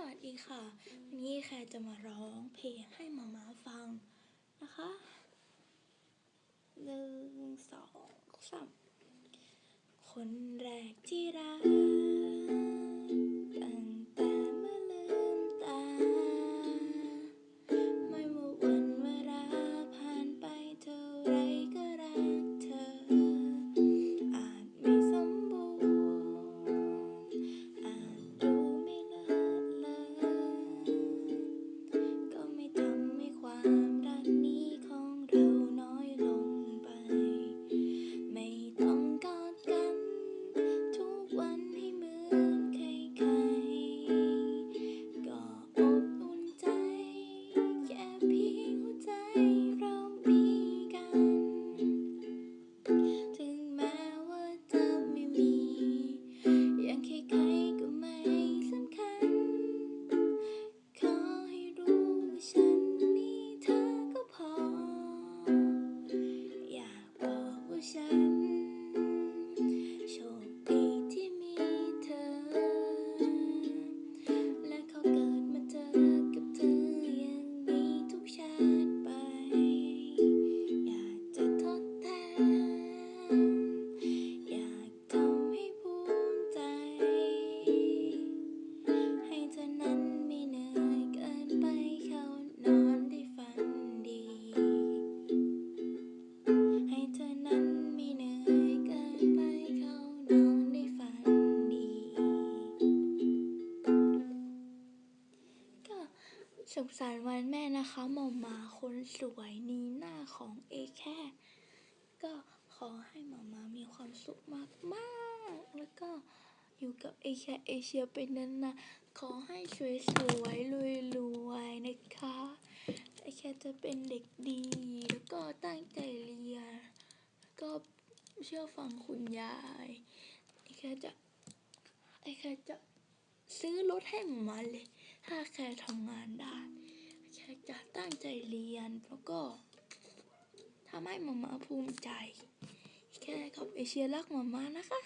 สวัสดีค่ะ วันนี้แคร์จะมาร้องเพลงให้มาม่าฟังนะคะหนึ่งสองสามคนแรกที่รัก สุขสันต์วันแม่นะคะหมอมมาคนสวยนีหน้าของเอแค่ ก็ขอให้หมามามีความสุขมากๆ แล้วก็อยู่กับเอแค่เอเชียเป็นนานๆขอให้สวยสวยรวยรวยๆนะคะเอแค่จะเป็นเด็กดี แล้วก็ตั้งใจเรียนแล้วก็เชื่อฟังคุณยายเอแค่จะเอแค่จะซื้อรถให้หมามาเลย ถ้าแค่ทำงานได้ แค่จะตั้งใจเรียนแล้วก็ทำให้มาม่าภูมิใจ แค่กับเอเชียรักมาม่านะคะ